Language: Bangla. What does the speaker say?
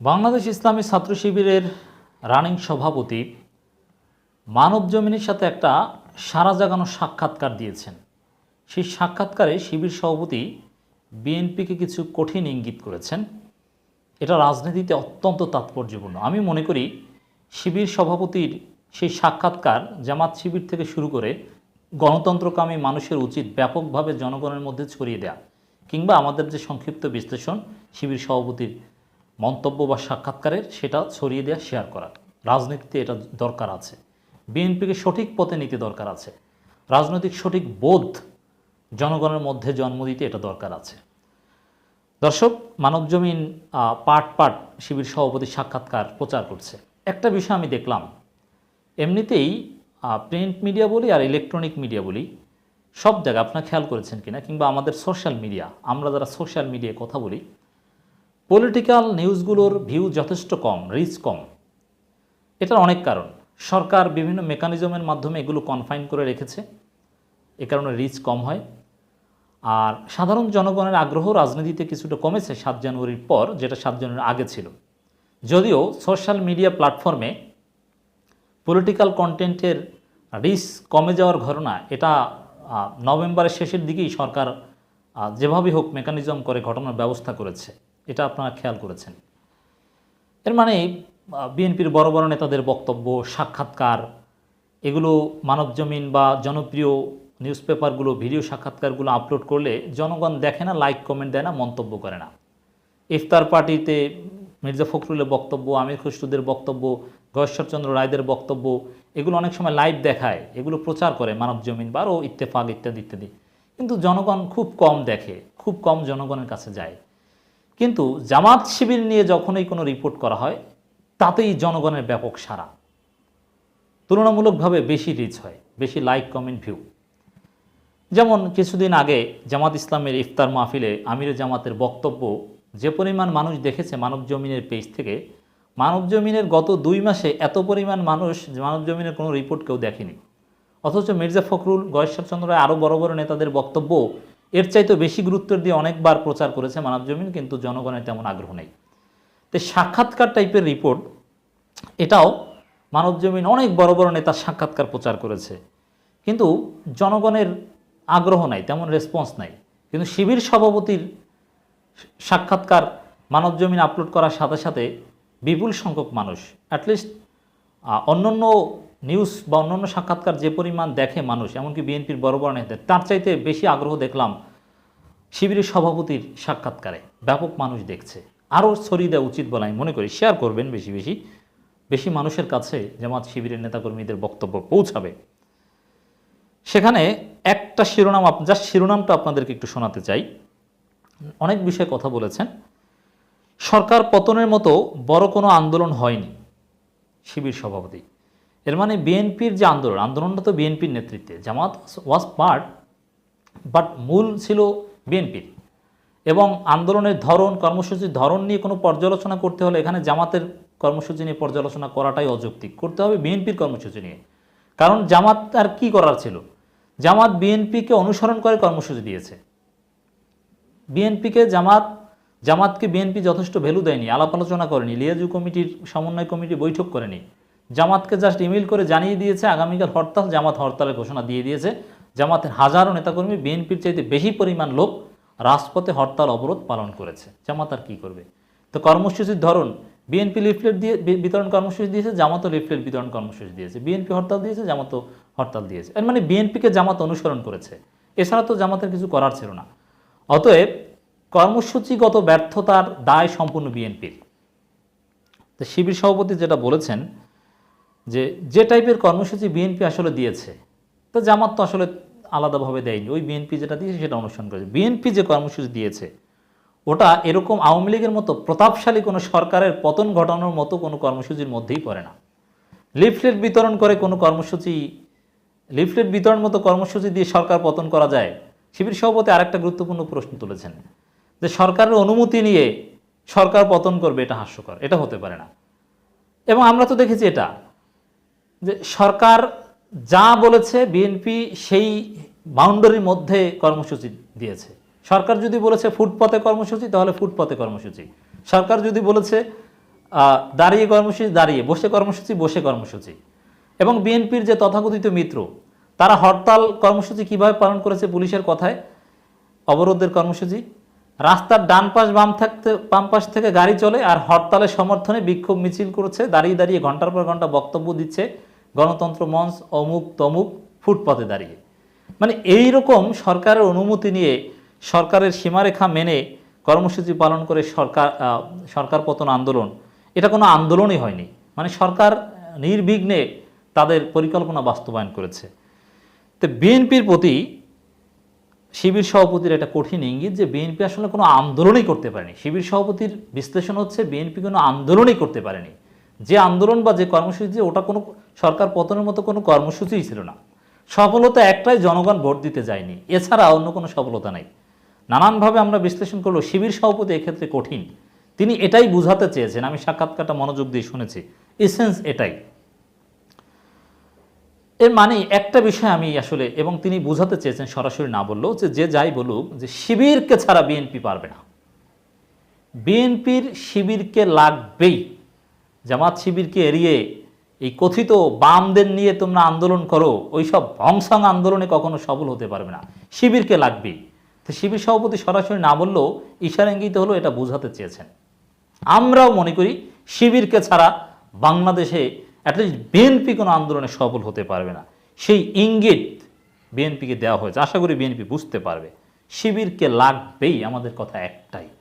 বাংলাদেশ ইসলামী ছাত্র শিবিরের রানিং সভাপতি মানব জমিনের সাথে একটা সারা জাগানো সাক্ষাৎকার দিয়েছেন। সেই সাক্ষাৎকারে শিবির সভাপতি বিএনপিকে কিছু কঠিন ইঙ্গিত করেছেন। এটা রাজনীতিতে অত্যন্ত তাৎপর্যপূর্ণ। আমি মনে করি শিবির সভাপতির সেই সাক্ষাৎকার জামাত শিবির থেকে শুরু করে গণতন্ত্রকামী মানুষের উচিত ব্যাপকভাবে জনগণের মধ্যে ছড়িয়ে দেয়া কিংবা আমাদের যে সংক্ষিপ্ত বিশ্লেষণ, শিবির সভাপতির মন্তব্য বা সাক্ষাৎকারের সেটা ছড়িয়ে দেওয়া শেয়ার করা। রাজনীতিতে এটা দরকার আছে। বিএনপিকে সঠিক পথে নিতে দরকার আছে। রাজনৈতিক সঠিক বোধ জনগণের মধ্যে জন্ম দিতে এটা দরকার আছে। দর্শক মানবজমিন পাট পাট শিবির সভাপতি সাক্ষাৎকার প্রচার করছে। একটা বিষয় আমি দেখলাম। এমনিতেই প্রিন্ট মিডিয়া বলি আর ইলেকট্রনিক মিডিয়া বলি, সব জায়গায় আপনার খেয়াল করেছেন কিনা কিংবা আমাদের সোশ্যাল মিডিয়া, আমরা যারা সোশ্যাল মিডিয়ায় কথা বলি পলিটিক্যাল নিউজগুলোর ভিউ যথেষ্ট কম রিচ কম। এটার অনেক কারণ। সরকার বিভিন্ন মেকানিজমের মাধ্যমে এগুলো কনফাইন করে রেখেছে। এ কারণে রিচ কম হয়। আর সাধারণ জনগণের আগ্রহ রাজনীতিতে কিছুটা কমেছে সাত জানুয়ারির পর যেটা সাত জানুয়ারির আগে ছিল। যদিও সোশ্যাল মিডিয়া প্ল্যাটফর্মে পলিটিক্যাল কন্টেন্টের রিচ কমে যাওয়ার ঘটনা এটা নভেম্বরের শেষের দিকেই সরকার আহ, যেভাবেই হোক মেকানিজম করে ঘটনার ব্যবস্থা করেছে। এটা আপনারা খেয়াল করেছেন। এর মানে বিএনপির বড় বড় নেতাদের বক্তব্য, সাক্ষাৎকার, এগুলো মানবজমিন বা জনপ্রিয় নিউজ পেপারগুলো ভিডিও সাক্ষাৎকারগুলো আপলোড করলে জনগণ দেখে না, লাইক, কমেন্ট দেয় না, মন্তব্য করে না। ইফতার পার্টিতে মির্জা ফখরুলের বক্তব্য, আমির খুসরুদের বক্তব্য, গয়েশ্বরচন্দ্র রায়দের বক্তব্য, এগুলো অনেক সময় লাইভ দেখায়, এগুলো প্রচার করে মানবজমিন বা আরও ইত্তেফাক ইত্যাদি ইত্যাদি। কিন্তু জনগণ খুব কম দেখে, খুব কম জনগণের কাছে যায়। কিন্তু জামাত শিবির নিয়ে যখনই কোনো রিপোর্ট করা হয়, তাতেই জনগণের ব্যাপক সারা তুলনামূলকভাবে বেশি রিচ হয়, বেশি লাইক কমেন্ট ভিউ যেমন কিছুদিন আগে জামাত ইসলামের ইফতার মাহফিলে আমির জামাতের বক্তব্য, যে পরিমাণ মানুষ দেখেছে মানব জমিনের পেজ থেকে, মানব জমিনের গত দুই মাসে এত পরিমাণ মানুষ মানব জমিনের কোনো রিপোর্ট কেউ দেখেনি। অথচ মির্জা ফখরুল গয়েশ্বরচন্দ্র আরও বড় বড় নেতাদের বক্তব্য এর চাইতে বেশি গুরুত্ব দিয়ে অনেকবার প্রচার করেছে মানব জমিন, কিন্তু জনগণের তেমন আগ্রহ নেই। তো সাক্ষাৎকার টাইপের রিপোর্ট, এটাও মানব জমিন অনেক বড় বড় নেতার সাক্ষাৎকার প্রচার করেছে। কিন্তু জনগণের আগ্রহ নাই, তেমন রেসপন্স নাই। কিন্তু শিবির সভাপতির সাক্ষাৎকার মানব জমিন আপলোড করার সাথে সাথে বিপুল সংখ্যক মানুষ অ্যাটলিস্ট অন্যান্য নিউজ বা অন্যান্য সাক্ষাৎকার যে পরিমাণ দেখে মানুষ, এমনকি বিএনপির বড় বড় নেতাদের তার চাইতে বেশি আগ্রহ দেখলাম শিবিরের সভাপতির সাক্ষাৎকারে। ব্যাপক মানুষ দেখছে। আরও ছড়িয়ে দেওয়া উচিত বলে আমি মনে করি। শেয়ার করবেন বেশি বেশি। বেশি মানুষের কাছে জামাত শিবিরের নেতাকর্মীদের বক্তব্য পৌঁছাবে। সেখানে একটা শিরোনাম জাস্ট শিরোনামটা আপনাদেরকে একটু শোনাতে চাই। অনেক বিষয়ে কথা বলেছেন। সরকার পতনের মতো বড় কোনো আন্দোলন হয়নি শিবির সভাপতি। এর মানে বিএনপির যে আন্দোলন, আন্দোলনটা তো বিএনপির নেতৃত্বে। জামাত ওয়াজ পার্ট, বাট মূল ছিল বিএনপির। এবং আন্দোলনের ধরন, কর্মসূচির ধরন নিয়ে কোনো পর্যালোচনা করতে হলে এখানে জামাতের কর্মসূচি নিয়ে পর্যালোচনা করাটাই অযৌক্তিক। করতে হবে বিএনপির কর্মসূচি নিয়ে। কারণ জামাত আর কি করার ছিল? জামাত বিএনপিকে অনুসরণ করে কর্মসূচি দিয়েছে। বিএনপিকে জামাত, জামাতকে বিএনপি যথেষ্ট ভ্যালু দেয়নি, আলাপ আলোচনা করেনি, লিয়াজু কমিটির সমন্বয় কমিটি বৈঠক করেনি। জামাতকে জাস্ট ইমেল করে জানিয়ে দিয়েছে, আগামীকাল হরতাল, জামাত হরতালের ঘোষণা দিয়ে দিয়েছে। জামাতের হাজারো নেতাকর্মী বিএনপির চাইতে বেশি পরিমাণ লোক রাজপথে হরতাল অবরোধ পালন করেছে। জামাত আর কী করবে? তো কর্মসূচির ধরন, বিএনপি লিফলেট দিয়ে বিতরণ কর্মসূচি দিয়েছে, জামাতও লিফলেট বিতরণ কর্মসূচি দিয়েছে। বিএনপি হরতাল দিয়েছে, জামাতও হরতাল দিয়েছে। এর মানে বিএনপিকে জামাত অনুসরণ করেছে। এছাড়া তো জামাতের কিছু করার ছিল না। অতএব কর্মসূচিগত ব্যর্থতার দায় সম্পূর্ণ বিএনপির। তো শিবির সভাপতি যেটা বলেছেন যে যে টাইপের কর্মসূচি বিএনপি আসলে দিয়েছে, তো জামাত তো আসলে আলাদাভাবে দেয়নি। ওই বিএনপি যেটা দিয়েছে সেটা অনুসরণ করেছে। বিএনপি যে কর্মসূচি দিয়েছে, ওটা এরকম আওয়ামী লীগের মতো প্রতাপশালী কোনো সরকারের পতন ঘটানোর মতো কোনো কর্মসূচির মধ্যেই পড়ে না। লিফলেট বিতরণ করে কোনো কর্মসূচি, লিফলেট বিতরণ মতো কর্মসূচি দিয়ে সরকার পতন করা যায়, শিবির সভাপতি আরেকটা গুরুত্বপূর্ণ প্রশ্ন তুলেছেন, যে সরকারের অনুমতি নিয়ে সরকার পতন করবে এটা হাস্যকর, এটা হতে পারে না। এবং আমরা তো দেখেছি এটা। যে সরকার যা বলেছে বিএনপি সেই বাউন্ডারির মধ্যে কর্মসূচি দিয়েছে। সরকার যদি বলেছে ফুটপথে কর্মসূচি, তাহলে ফুটপথে কর্মসূচি। সরকার যদি বলেছে দাঁড়িয়ে কর্মসূচি, দাঁড়িয়ে, বসে কর্মসূচি বসে কর্মসূচি। এবং বিএনপির যে তথাকথিত মিত্র, তারা হরতাল কর্মসূচি কীভাবে পালন করেছে পুলিশের কথায়? অবরোধের কর্মসূচি। রাস্তার ডান পাশ, বাম থাকতে, বাম পাশ থেকে গাড়ি চলে আর হরতালের সমর্থনে বিক্ষোভ মিছিল করছে, দাঁড়িয়ে দাঁড়িয়ে ঘণ্টার পর ঘণ্টা বক্তব্য দিচ্ছে গণতন্ত্র মঞ্চ অমুক তমুক ফুটপাতে দাঁড়িয়ে। মানে এই রকম সরকারের অনুমতি নিয়ে সরকারের সীমারেখা মেনে কর্মসূচি পালন করে সরকার সরকার পতন আন্দোলন, এটা কোনো আন্দোলনই হয়নি। মানে সরকার নির্বিঘ্নে তাদের পরিকল্পনা বাস্তবায়ন করেছে। তো বিএনপির প্রতি, শিবির সভাপতির একটা কঠিন ইঙ্গিত যে বিএনপি আসলে কোনো আন্দোলনই করতে পারেনি। শিবির সভাপতির বিশ্লেষণ হচ্ছে বিএনপি কোনো আন্দোলনই করতে পারেনি। যে আন্দোলন বা যে কর্মসূচি, ওটা কোনো সরকার পতনের মতো কোনো কর্মসূচিই ছিল না। সফলতা একটাই জনগণ ভোট দিতে যায়নি। এছাড়া অন্য কোনো সফলতা নেই। নানানভাবে আমরা বিশ্লেষণ করলেও শিবির সভাপতি এক্ষেত্রে কঠিন। তিনি এটাই বুঝাতে চেয়েছেন। আমি সাক্ষাৎকারটা মনোযোগ দিয়ে শুনেছি। এসেন্স এটাই। এর মানে একটা বিষয় আমি আসলে এবং তিনি বুঝাতে চেয়েছেন সরাসরি না বললেও যে যে যাই বলুক যে শিবিরকে ছাড়া বিএনপি পারবে না। বিএনপির শিবিরকে লাগবেই। জামাত শিবিরকে এড়িয়ে এই কথিত বামদের নিয়ে তোমরা আন্দোলন করো, ওইসব ভংসং আন্দোলনে কখনো সফল হতে পারবে না। শিবিরকে লাগবেই তো শিবির সভাপতি সরাসরি না বললেও ইশারা ইঙ্গিত হলো এটা বোঝাতে চেয়েছেন। আমরাও মনে করি শিবিরকে ছাড়া বাংলাদেশে অ্যাটলিস্ট বিএনপি কোনো আন্দোলনে সফল হতে পারবে না। সেই ইঙ্গিত বিএনপিকে দেওয়া হয়েছে। আশা করি বিএনপি বুঝতে পারবে। শিবিরকে লাগবেই, আমাদের কথা একটাই।